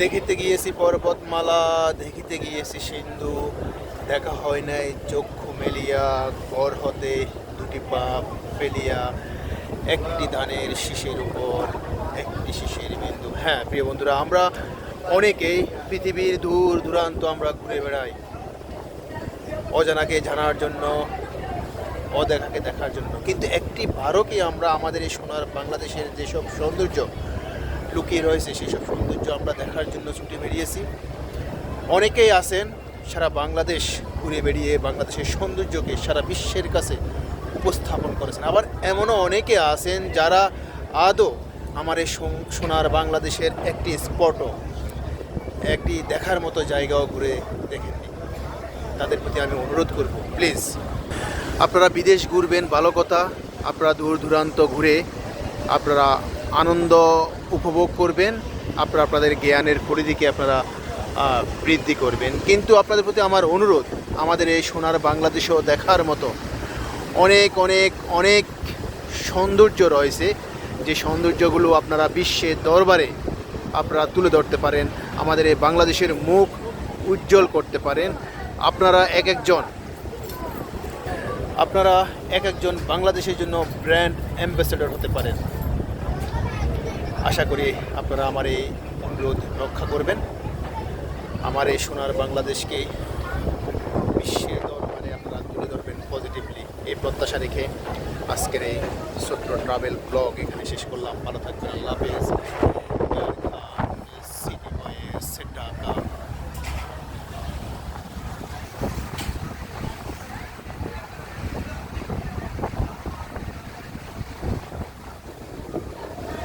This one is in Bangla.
দেখিতে গিয়েছি পর্বতমালা, দেখিতে গিয়েছি সিন্ধু। দেখা হয় নাই, চক্ষু মেলিয়া ঘর হতে দুটি পা ফেলিয়া। একটি ধানের শীষের উপর, একটি শীষের বিন্দু। হ্যাঁ প্রিয় বন্ধুরা, আমরা অনেকেই পৃথিবীর দূর দূরান্ত আমরা ঘুরে বেড়াই। অজানাকে জানার জন্য, অদেখাকে দেখার জন্য। কিন্তু একটি বারোকে আমরা আমাদের এই সোনার বাংলাদেশের যেসব সৌন্দর্য লুকিয়ে রয়েছে সেসব সৌন্দর্য আমরা দেখার জন্য ছুটে বেরিয়েছি। অনেকেই আছেন, সারা বাংলাদেশ ঘুরে বেরিয়ে বাংলাদেশের সৌন্দর্যকে সারা বিশ্বের কাছে উপস্থাপন করেছেন। আবার এমনও অনেকে আছেন যারা আদৌ আমার এই সোন- সোনার বাংলাদেশের একটি স্পটও, একটি দেখার মতো জায়গাও ঘুরে দেখেননি। তাদের প্রতি আমি অনুরোধ করব, প্লিজ। আপনারা বিদেশ ঘুরবেন, ভালো কথা। আপনারা দূর দূরান্ত ঘুরে আপনারা আনন্দ উপভোগ করবেন। আপনারা আপনাদের জ্ঞানের পরিধিকে আপনারা বৃদ্ধি করবেন। কিন্তু আপনাদের প্রতি আমার অনুরোধ, আমাদের এই সোনার বাংলাদেশও দেখার মতো অনেক অনেক অনেক সৌন্দর্য রয়েছে। যে সৌন্দর্যগুলো আপনারা বিশ্বের দরবারে আপনারা তুলে ধরতে পারেন, আমাদের এই বাংলাদেশের মুখ উজ্জ্বল করতে পারেন। আপনারা এক একজন, আপনারা এক একজন বাংলাদেশের জন্য ব্র্যান্ড অ্যাম্বাসেডর হতে পারেন। আশা করি আপনারা আমার এই অনুরোধ রক্ষা করবেন। আমার এই সোনার বাংলাদেশকে বিশ্বের দরবারে আপনারা তুলে ধরবেন পজিটিভলি এই প্রত্যাশা রেখে আজকের এই ছোট্ট ট্রাভেল ব্লগ এখানে শেষ করলাম। ভালো থাকবেন, আল্লাহ হাফেজ।